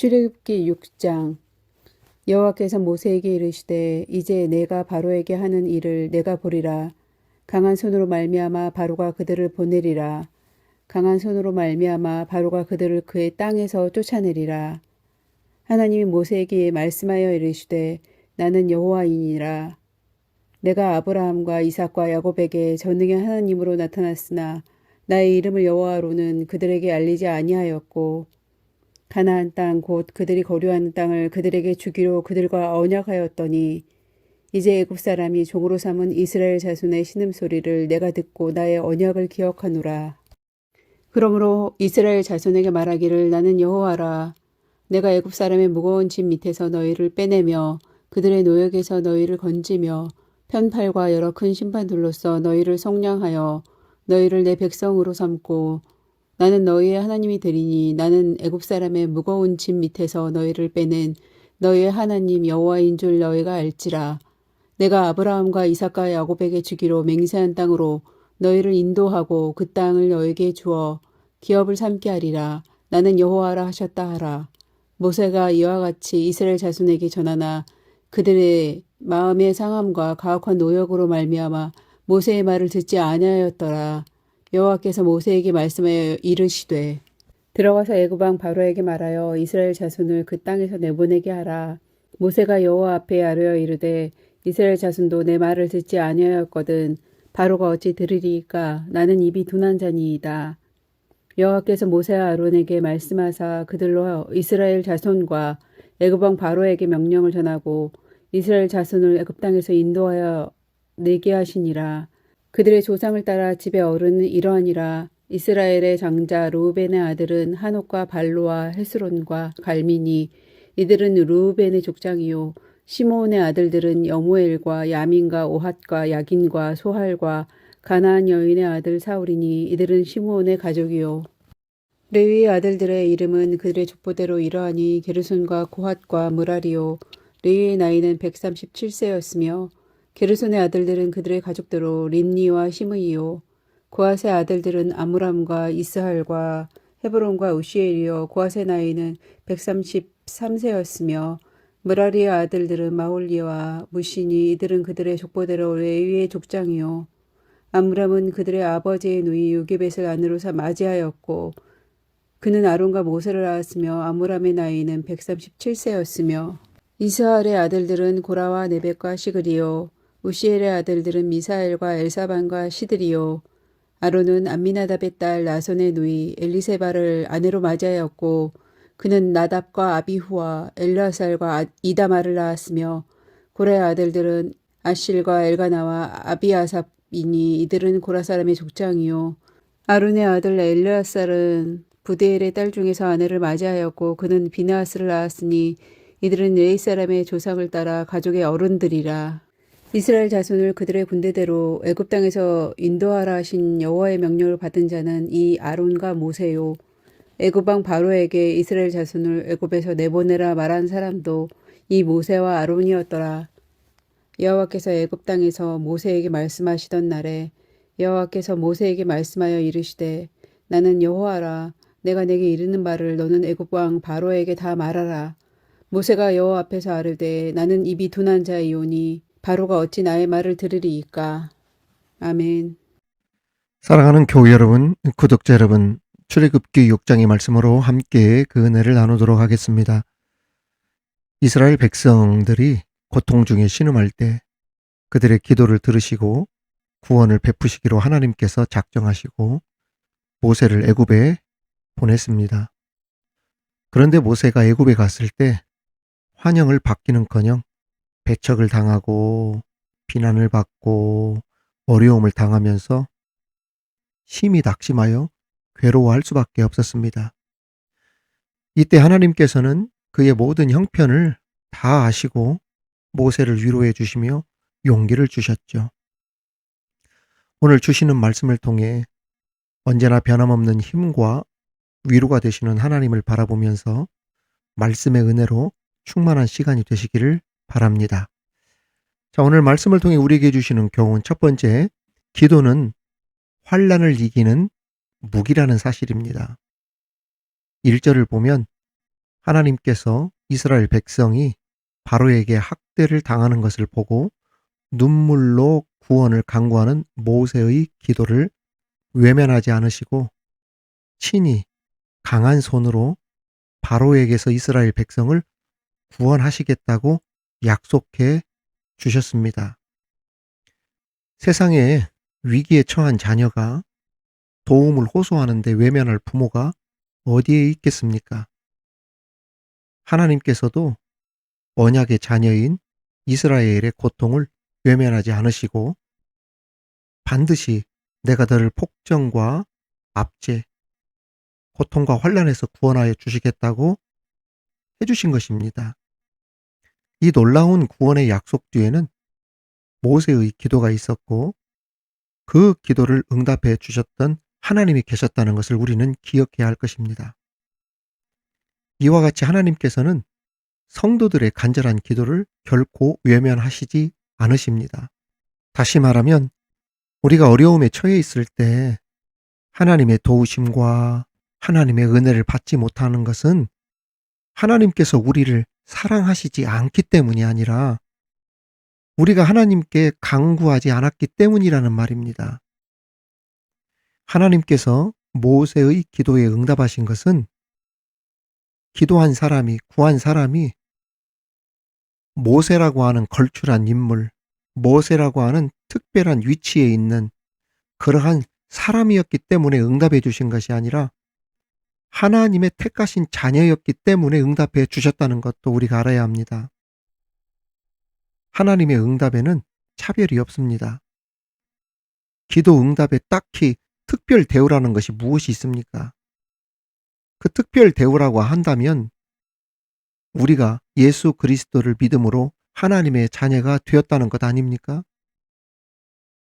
출애굽기 6장. 여호와께서 모세에게 이르시되 이제 내가 바로에게 하는 일을 내가 보리라. 강한 손으로 말미암아 바로가 그들을 보내리라. 강한 손으로 말미암아 바로가 그들을 그의 땅에서 쫓아내리라. 하나님이 모세에게 말씀하여 이르시되 나는 여호와이니라. 내가 아브라함과 이삭과 야곱에게 전능의 하나님으로 나타났으나 나의 이름을 여호와로는 그들에게 알리지 아니하였고 가나안 땅 곧 그들이 거류하는 땅을 그들에게 주기로 그들과 언약하였더니 이제 애굽 사람이 종으로 삼은 이스라엘 자손의 신음 소리를 내가 듣고 나의 언약을 기억하노라. 그러므로 이스라엘 자손에게 말하기를 나는 여호와라. 내가 애굽 사람의 무거운 짐 밑에서 너희를 빼내며 그들의 노역에서 너희를 건지며 편팔과 여러 큰 심판들로서 너희를 성량하여 너희를 내 백성으로 삼고 나는 너희의 하나님이 되리니 나는 애굽 사람의 무거운 짐 밑에서 너희를 빼낸 너희의 하나님 여호와인 줄 너희가 알지라. 내가 아브라함과 이삭과 야곱에게 주기로 맹세한 땅으로 너희를 인도하고 그 땅을 너에게 주어 기업을 삼게 하리라. 나는 여호와라 하셨다 하라. 모세가 이와 같이 이스라엘 자손에게 전하나 그들의 마음의 상함과 가혹한 노역으로 말미암아 모세의 말을 듣지 아니하였더라. 여호와께서 모세에게 말씀하여 이르시되 들어가서 애굽 왕 바로에게 말하여 이스라엘 자손을 그 땅에서 내보내게 하라. 모세가 여호와 앞에 아뢰어 이르되 이스라엘 자손도 내 말을 듣지 아니하였거든 바로가 어찌 들으리이까 나는 입이 둔한 자니이다. 여호와께서 모세와 아론에게 말씀하사 그들로 이스라엘 자손과 애굽 왕 바로에게 명령을 전하고 이스라엘 자손을 애굽 땅에서 인도하여 내게 하시니라. 그들의 조상을 따라 집의 어른은 이러하니라. 이스라엘의 장자 루벤의 아들은 한옥과 발로와 헤스론과 갈미니 이들은 루벤의 족장이요. 시므온의 아들들은 여무엘과 야민과 오핫과 야긴과 소할과 가나안 여인의 아들 사울이니 이들은 시므온의 가족이요. 레위의 아들들의 이름은 그들의 족보대로 이러하니 게르손과 고핫과 무라리요. 레위의 나이는 137세였으며 게르손의 아들들은 그들의 가족대로 림니와 시므이요 고핫의 아들들은 아므람과 이스할과 헤브론과 우시엘이요 고핫의 나이는 133세였으며 무라리의 아들들은 마홀리와 무시니 이들은 그들의 족보대로 레위의 족장이요. 아므람은 그들의 아버지의 누이 요게벳을 아내로 삼 맞이하였고 그는 아론과 모세를 낳았으며 아므람의 나이는 137세였으며 이스할의 아들들은 고라와 네벡과 시그리요 우시엘의 아들들은 미사엘과 엘사반과 시드리요 아론은 암미나답의 딸 나손의 누이 엘리세바를 아내로 맞이하였고 그는 나답과 아비후와 엘라살과 이다마를 낳았으며 고라의 아들들은 아실과 엘가나와 아비아삽이니 이들은 고라 사람의 족장이요 아론의 아들 엘르아살은 부데엘의 딸 중에서 아내를 맞이하였고 그는 비나스를 낳았으니 이들은 레이 사람의 조상을 따라 가족의 어른들이라. 이스라엘 자손을 그들의 군대대로 애굽 땅에서 인도하라 하신 여호와의 명령을 받은 자는 이 아론과 모세요. 애굽 왕 바로에게 이스라엘 자손을 애굽에서 내보내라 말한 사람도 이 모세와 아론이었더라. 여호와께서 애굽 땅에서 모세에게 말씀하시던 날에 여호와께서 모세에게 말씀하여 이르시되 나는 여호와라 내가 내게 이르는 말을 너는 애굽 왕 바로에게 다 말하라. 모세가 여호와 앞에서 아르되 나는 입이 둔한 자이오니 바로가 어찌 나의 말을 들으리이까. 아멘. 사랑하는 교회 여러분, 구독자 여러분, 출애굽기 6장의 말씀으로 함께 그 은혜를 나누도록 하겠습니다. 이스라엘 백성들이 고통 중에 신음할 때 그들의 기도를 들으시고 구원을 베푸시기로 하나님께서 작정하시고 모세를 애굽에 보냈습니다. 그런데 모세가 애굽에 갔을 때 환영을 받기는커녕 배척을 당하고 비난을 받고 어려움을 당하면서 심히 낙심하여 괴로워할 수밖에 없었습니다. 이때 하나님께서는 그의 모든 형편을 다 아시고 모세를 위로해 주시며 용기를 주셨죠. 오늘 주시는 말씀을 통해 언제나 변함없는 힘과 위로가 되시는 하나님을 바라보면서 말씀의 은혜로 충만한 시간이 되시기를 바랍니다. 자, 오늘 말씀을 통해 우리에게 주시는 교훈 첫 번째, 기도는 환란을 이기는 무기라는 사실입니다. 1절을 보면 하나님께서 이스라엘 백성이 바로에게 학대를 당하는 것을 보고 눈물로 구원을 강구하는 모세의 기도를 외면하지 않으시고 친히 강한 손으로 바로에게서 이스라엘 백성을 구원하시겠다고 약속해 주셨습니다. 세상에 위기에 처한 자녀가 도움을 호소하는데 외면할 부모가 어디에 있겠습니까? 하나님께서도 언약의 자녀인 이스라엘의 고통을 외면하지 않으시고 반드시 내가 너를 폭정과 압제, 고통과 환란에서 구원하여 주시겠다고 해주신 것입니다. 이 놀라운 구원의 약속 뒤에는 모세의 기도가 있었고 그 기도를 응답해 주셨던 하나님이 계셨다는 것을 우리는 기억해야 할 것입니다. 이와 같이 하나님께서는 성도들의 간절한 기도를 결코 외면하시지 않으십니다. 다시 말하면 우리가 어려움에 처해 있을 때 하나님의 도우심과 하나님의 은혜를 받지 못하는 것은 하나님께서 우리를 사랑하시지 않기 때문이 아니라 우리가 하나님께 강구하지 않았기 때문이라는 말입니다. 하나님께서 모세의 기도에 응답하신 것은 기도한 사람이, 구한 사람이 모세라고 하는 걸출한 인물, 모세라고 하는 특별한 위치에 있는 그러한 사람이었기 때문에 응답해 주신 것이 아니라 하나님의 택하신 자녀였기 때문에 응답해 주셨다는 것도 우리가 알아야 합니다. 하나님의 응답에는 차별이 없습니다. 기도 응답에 딱히 특별 대우라는 것이 무엇이 있습니까? 그 특별 대우라고 한다면 우리가 예수 그리스도를 믿음으로 하나님의 자녀가 되었다는 것 아닙니까?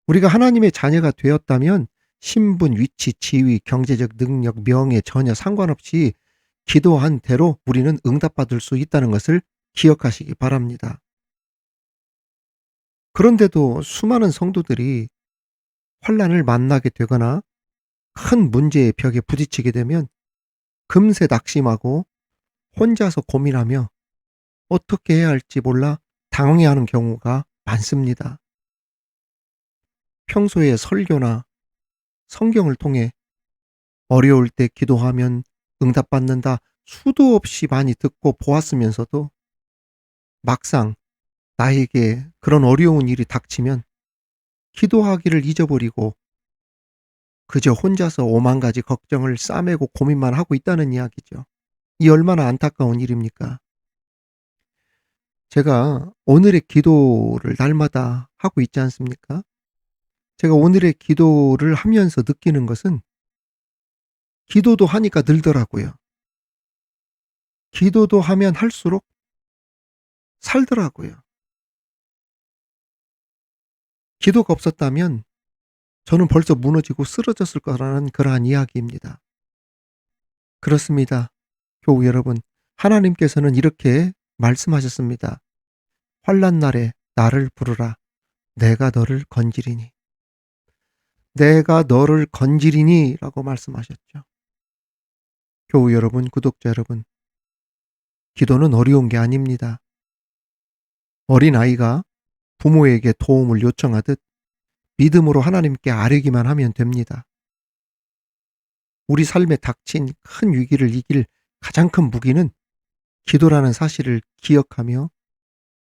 우리가 하나님의 자녀가 되었다면 신분, 위치, 지위, 경제적 능력, 명예 전혀 상관없이 기도한 대로 우리는 응답받을 수 있다는 것을 기억하시기 바랍니다. 그런데도 수많은 성도들이 환란을 만나게 되거나 큰 문제의 벽에 부딪히게 되면 금세 낙심하고 혼자서 고민하며 어떻게 해야 할지 몰라 당황해하는 경우가 많습니다. 평소에 설교나 성경을 통해 어려울 때 기도하면 응답받는다 수도 없이 많이 듣고 보았으면서도 막상 나에게 그런 어려운 일이 닥치면 기도하기를 잊어버리고 그저 혼자서 오만 가지 걱정을 싸매고 고민만 하고 있다는 이야기죠. 이 얼마나 안타까운 일입니까? 제가 오늘의 기도를 날마다 하고 있지 않습니까? 제가 오늘의 기도를 하면서 느끼는 것은 기도도 하니까 늘더라고요. 기도도 하면 할수록 살더라고요. 기도가 없었다면 저는 벌써 무너지고 쓰러졌을 거라는 그러한 이야기입니다. 그렇습니다. 교우 여러분, 하나님께서는 이렇게 말씀하셨습니다. 환란 날에 나를 부르라. 내가 너를 건지리니. 내가 너를 건지리니 라고 말씀하셨죠. 교우 여러분, 구독자 여러분, 기도는 어려운 게 아닙니다. 어린 아이가 부모에게 도움을 요청하듯 믿음으로 하나님께 아뢰기만 하면 됩니다. 우리 삶에 닥친 큰 위기를 이길 가장 큰 무기는 기도라는 사실을 기억하며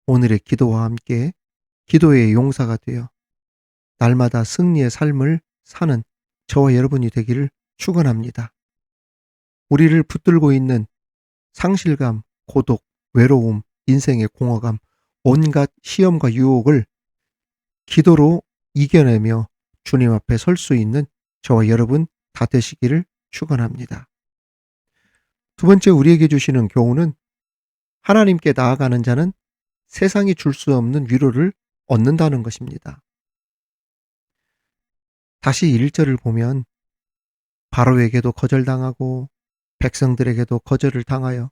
오늘의 기도와 함께 기도의 용사가 되어 날마다 승리의 삶을 사는 저와 여러분이 되기를 축원합니다. 우리를 붙들고 있는 상실감, 고독, 외로움, 인생의 공허감, 온갖 시험과 유혹을 기도로 이겨내며 주님 앞에 설 수 있는 저와 여러분 다 되시기를 축원합니다. 두 번째 우리에게 주시는 교훈은 하나님께 나아가는 자는 세상이 줄 수 없는 위로를 얻는다는 것입니다. 다시 1절을 보면 바로에게도 거절당하고 백성들에게도 거절을 당하여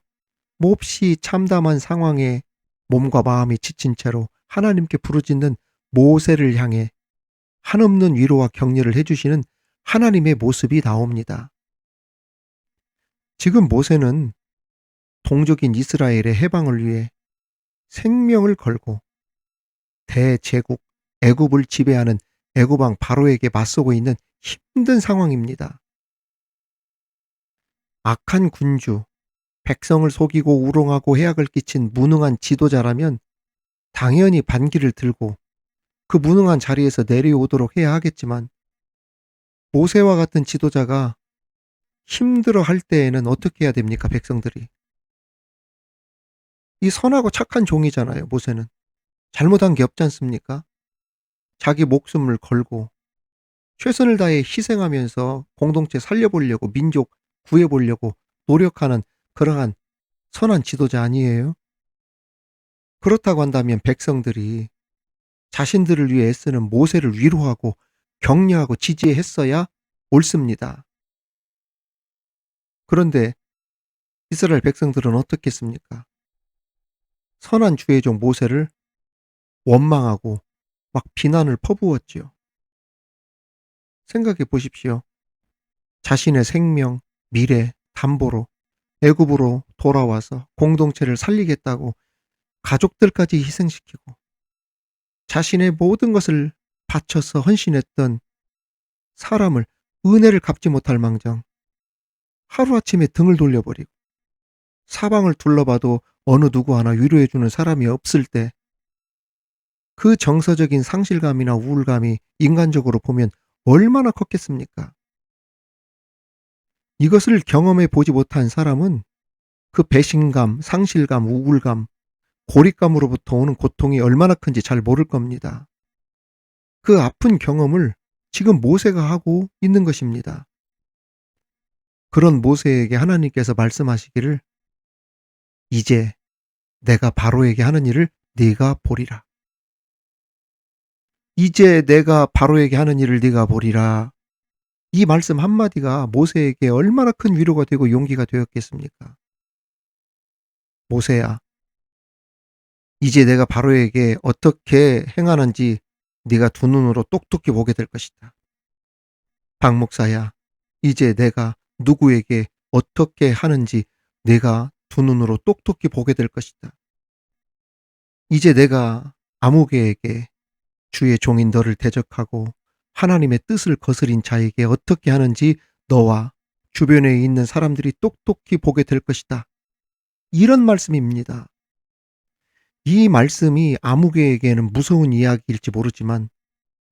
몹시 참담한 상황에 몸과 마음이 지친 채로 하나님께 부르짖는 모세를 향해 한없는 위로와 격려를 해주시는 하나님의 모습이 나옵니다. 지금 모세는 동족인 이스라엘의 해방을 위해 생명을 걸고 대제국 애굽을 지배하는 애굽왕 바로에게 맞서고 있는 힘든 상황입니다. 악한 군주, 백성을 속이고 우롱하고 해악을 끼친 무능한 지도자라면 당연히 반기를 들고 그 무능한 자리에서 내려오도록 해야 하겠지만 모세와 같은 지도자가 힘들어 할 때에는 어떻게 해야 됩니까, 백성들이? 이 선하고 착한 종이잖아요, 모세는. 잘못한 게 없지 않습니까? 자기 목숨을 걸고 최선을 다해 희생하면서 공동체 살려보려고 민족 구해보려고 노력하는 그러한 선한 지도자 아니에요? 그렇다고 한다면 백성들이 자신들을 위해 애쓰는 모세를 위로하고 격려하고 지지했어야 옳습니다. 그런데 이스라엘 백성들은 어떻겠습니까? 선한 주의 종 모세를 원망하고 막 비난을 퍼부었지요. 생각해 보십시오. 자신의 생명, 미래, 담보로 애굽으로 돌아와서 공동체를 살리겠다고 가족들까지 희생시키고 자신의 모든 것을 바쳐서 헌신했던 사람을 은혜를 갚지 못할 망정 하루아침에 등을 돌려버리고 사방을 둘러봐도 어느 누구 하나 위로해주는 사람이 없을 때 그 정서적인 상실감이나 우울감이 인간적으로 보면 얼마나 컸겠습니까? 이것을 경험해 보지 못한 사람은 그 배신감, 상실감, 우울감, 고립감으로부터 오는 고통이 얼마나 큰지 잘 모를 겁니다. 그 아픈 경험을 지금 모세가 하고 있는 것입니다. 그런 모세에게 하나님께서 말씀하시기를 이제 내가 바로에게 하는 일을 네가 보리라. 이제 내가 바로에게 하는 일을 네가 보리라. 이 말씀 한마디가 모세에게 얼마나 큰 위로가 되고 용기가 되었겠습니까? 모세야, 이제 내가 바로에게 어떻게 행하는지 네가 두 눈으로 똑똑히 보게 될 것이다. 박 목사야, 이제 내가 누구에게 어떻게 하는지 내가 두 눈으로 똑똑히 보게 될 것이다. 이제 내가 아무개에게 주의 종인 너를 대적하고 하나님의 뜻을 거스린 자에게 어떻게 하는지 너와 주변에 있는 사람들이 똑똑히 보게 될 것이다. 이런 말씀입니다. 이 말씀이 아무개에게는 무서운 이야기일지 모르지만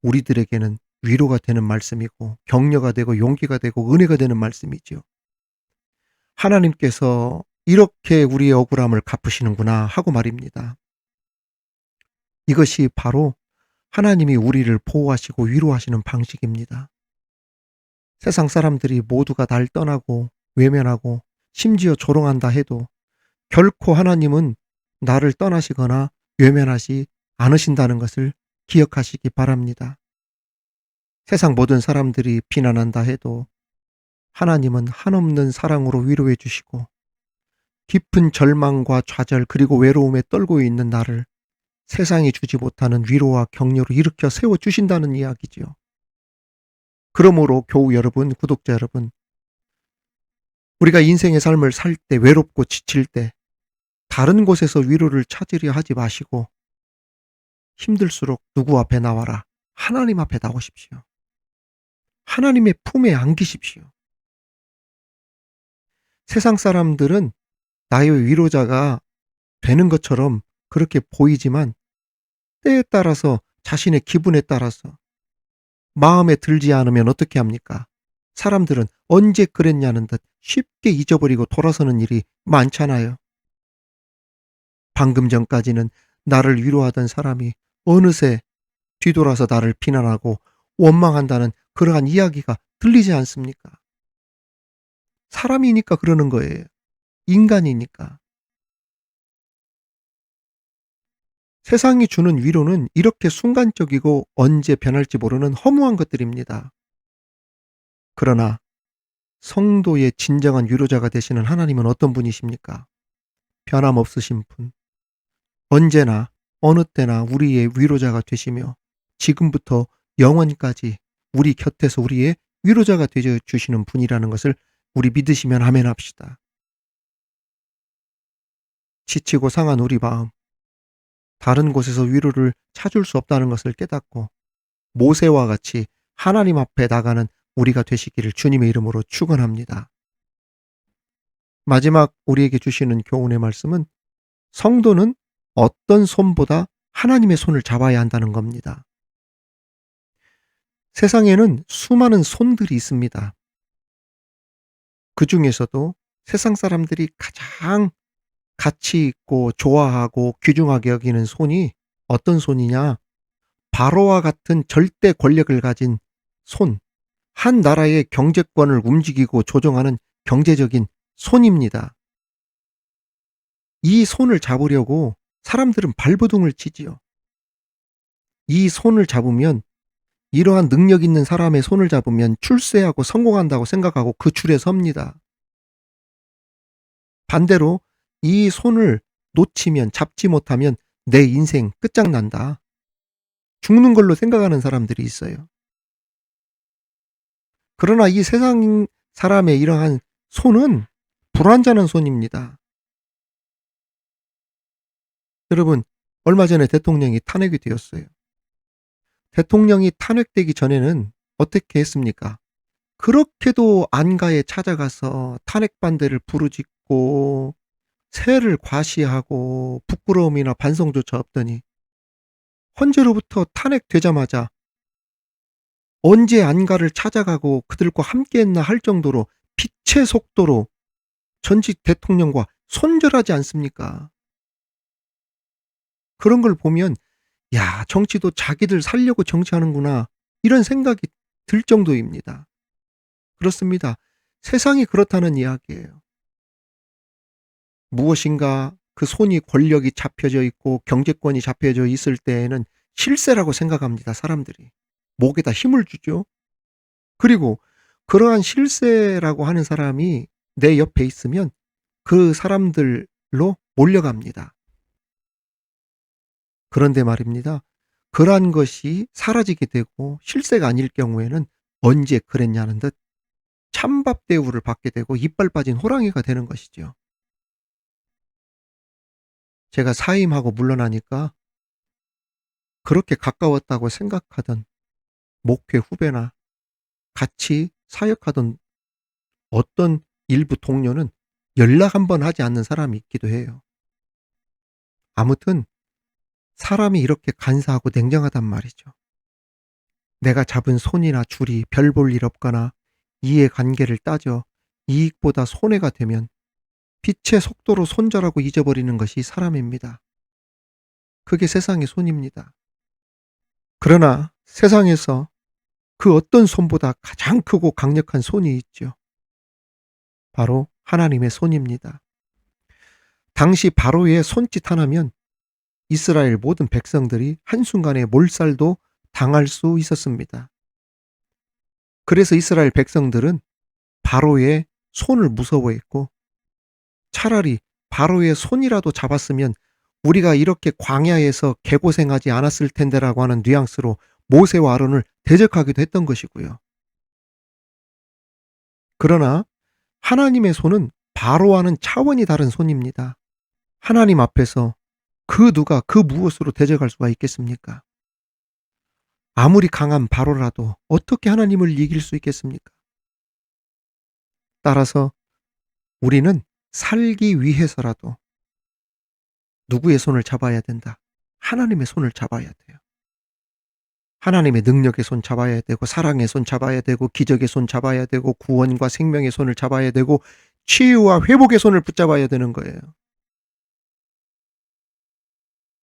우리들에게는 위로가 되는 말씀이고 격려가 되고 용기가 되고 은혜가 되는 말씀이지요. 하나님께서 이렇게 우리의 억울함을 갚으시는구나 하고 말입니다. 이것이 바로 하나님이 우리를 보호하시고 위로하시는 방식입니다. 세상 사람들이 모두가 날 떠나고 외면하고 심지어 조롱한다 해도 결코 하나님은 나를 떠나시거나 외면하시 않으신다는 것을 기억하시기 바랍니다. 세상 모든 사람들이 비난한다 해도 하나님은 한없는 사랑으로 위로해 주시고 깊은 절망과 좌절 그리고 외로움에 떨고 있는 나를 세상이 주지 못하는 위로와 격려로 일으켜 세워 주신다는 이야기지요. 그러므로 교우 여러분, 구독자 여러분, 우리가 인생의 삶을 살 때 외롭고 지칠 때 다른 곳에서 위로를 찾으려 하지 마시고 힘들수록 누구 앞에 나와라. 하나님 앞에 나오십시오. 하나님의 품에 안기십시오. 세상 사람들은 나의 위로자가 되는 것처럼 그렇게 보이지만 때에 따라서 자신의 기분에 따라서 마음에 들지 않으면 어떻게 합니까? 사람들은 언제 그랬냐는 듯 쉽게 잊어버리고 돌아서는 일이 많잖아요. 방금 전까지는 나를 위로하던 사람이 어느새 뒤돌아서 나를 비난하고 원망한다는 그러한 이야기가 들리지 않습니까? 사람이니까 그러는 거예요. 인간이니까. 세상이 주는 위로는 이렇게 순간적이고 언제 변할지 모르는 허무한 것들입니다. 그러나 성도의 진정한 위로자가 되시는 하나님은 어떤 분이십니까? 변함없으신 분. 언제나 어느 때나 우리의 위로자가 되시며 지금부터 영원까지 우리 곁에서 우리의 위로자가 되어 주시는 분이라는 것을 우리 믿으시면 아멘 합시다. 지치고 상한 우리 마음, 다른 곳에서 위로를 찾을 수 없다는 것을 깨닫고 모세와 같이 하나님 앞에 나가는 우리가 되시기를 주님의 이름으로 축원합니다. 마지막 우리에게 주시는 교훈의 말씀은 성도는 어떤 손보다 하나님의 손을 잡아야 한다는 겁니다. 세상에는 수많은 손들이 있습니다. 그 중에서도 세상 사람들이 가장 가치 있고 좋아하고 귀중하게 여기는 손이 어떤 손이냐? 바로와 같은 절대 권력을 가진 손, 한 나라의 경제권을 움직이고 조정하는 경제적인 손입니다. 이 손을 잡으려고 사람들은 발버둥을 치지요. 이 손을 잡으면 이러한 능력 있는 사람의 손을 잡으면 출세하고 성공한다고 생각하고 그 줄에 섭니다. 반대로 이 손을 놓치면 잡지 못하면 내 인생 끝장난다. 죽는 걸로 생각하는 사람들이 있어요. 그러나 이 세상 사람의 이러한 손은 불완전한 손입니다. 여러분, 얼마 전에 대통령이 탄핵이 되었어요. 대통령이 탄핵되기 전에는 어떻게 했습니까? 그렇게도 안가에 찾아가서 탄핵 반대를 부르짖고 새를 과시하고 부끄러움이나 반성조차 없더니 헌재로부터 탄핵되자마자 언제 안가를 찾아가고 그들과 함께했나 할 정도로 빛의 속도로 전직 대통령과 손절하지 않습니까? 그런 걸 보면 야 정치도 자기들 살려고 정치하는구나 이런 생각이 들 정도입니다. 그렇습니다. 세상이 그렇다는 이야기예요. 무엇인가 그 손이 권력이 잡혀져 있고 경제권이 잡혀져 있을 때에는 실세라고 생각합니다. 사람들이. 목에다 힘을 주죠. 그리고 그러한 실세라고 하는 사람이 내 옆에 있으면 그 사람들로 몰려갑니다. 그런데 말입니다. 그러한 것이 사라지게 되고 실세가 아닐 경우에는 언제 그랬냐는 듯 찬밥 대우를 받게 되고 이빨 빠진 호랑이가 되는 것이죠. 제가 사임하고 물러나니까 그렇게 가까웠다고 생각하던 목회 후배나 같이 사역하던 어떤 일부 동료는 연락 한 번 하지 않는 사람이 있기도 해요. 아무튼 사람이 이렇게 간사하고 냉정하단 말이죠. 내가 잡은 손이나 줄이 별 볼 일 없거나 이해 관계를 따져 이익보다 손해가 되면 빛의 속도로 손절하고 잊어버리는 것이 사람입니다. 그게 세상의 손입니다. 그러나 세상에서 그 어떤 손보다 가장 크고 강력한 손이 있죠. 바로 하나님의 손입니다. 당시 바로의 손짓 하나면 이스라엘 모든 백성들이 한순간에 몰살도 당할 수 있었습니다. 그래서 이스라엘 백성들은 바로의 손을 무서워했고 차라리 바로의 손이라도 잡았으면 우리가 이렇게 광야에서 개고생하지 않았을 텐데라고 하는 뉘앙스로 모세와 아론을 대적하기도 했던 것이고요. 그러나 하나님의 손은 바로와는 차원이 다른 손입니다. 하나님 앞에서 그 누가 그 무엇으로 대적할 수가 있겠습니까? 아무리 강한 바로라도 어떻게 하나님을 이길 수 있겠습니까? 따라서 우리는 살기 위해서라도 누구의 손을 잡아야 된다. 하나님의 손을 잡아야 돼요. 하나님의 능력의 손 잡아야 되고 사랑의 손 잡아야 되고 기적의 손 잡아야 되고 구원과 생명의 손을 잡아야 되고 치유와 회복의 손을 붙잡아야 되는 거예요.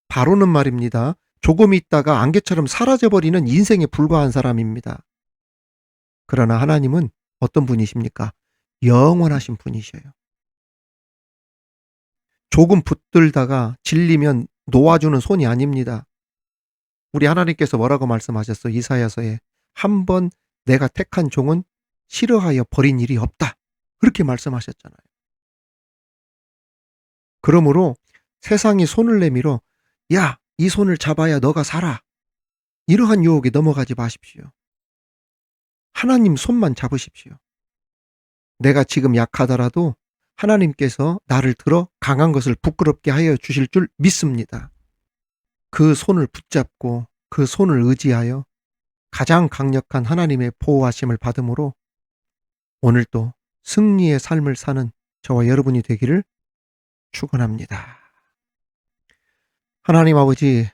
바로는 말입니다. 조금 있다가 안개처럼 사라져버리는 인생에 불과한 사람입니다. 그러나 하나님은 어떤 분이십니까? 영원하신 분이셔요. 조금 붙들다가 질리면 놓아주는 손이 아닙니다. 우리 하나님께서 뭐라고 말씀하셨어? 이사야서에 한 번 내가 택한 종은 싫어하여 버린 일이 없다. 그렇게 말씀하셨잖아요. 그러므로 세상이 손을 내밀어 야, 이 손을 잡아야 너가 살아. 이러한 유혹에 넘어가지 마십시오. 하나님 손만 잡으십시오. 내가 지금 약하더라도 하나님께서 나를 들어 강한 것을 부끄럽게 하여 주실 줄 믿습니다. 그 손을 붙잡고 그 손을 의지하여 가장 강력한 하나님의 보호하심을 받음으로 오늘도 승리의 삶을 사는 저와 여러분이 되기를 축원합니다. 하나님 아버지,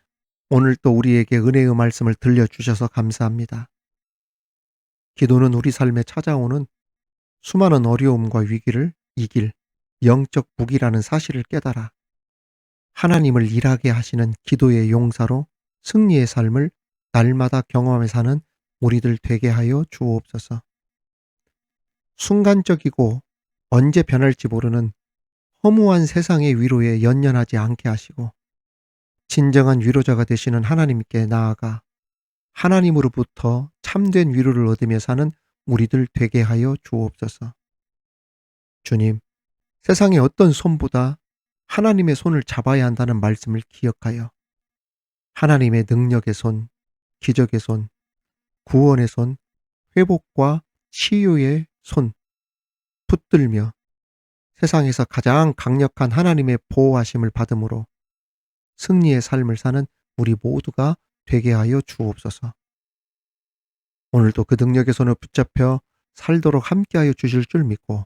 오늘 또 우리에게 은혜의 말씀을 들려주셔서 감사합니다. 기도는 우리 삶에 찾아오는 수많은 어려움과 위기를 이길 영적 무기라는 사실을 깨달아 하나님을 일하게 하시는 기도의 용사로 승리의 삶을 날마다 경험해 사는 우리들 되게 하여 주옵소서. 순간적이고 언제 변할지 모르는 허무한 세상의 위로에 연연하지 않게 하시고 진정한 위로자가 되시는 하나님께 나아가 하나님으로부터 참된 위로를 얻으며 사는 우리들 되게 하여 주옵소서. 주님, 세상의 어떤 손보다 하나님의 손을 잡아야 한다는 말씀을 기억하여 하나님의 능력의 손, 기적의 손, 구원의 손, 회복과 치유의 손 붙들며 세상에서 가장 강력한 하나님의 보호하심을 받음으로 승리의 삶을 사는 우리 모두가 되게 하여 주옵소서. 오늘도 그 능력의 손을 붙잡혀 살도록 함께하여 주실 줄 믿고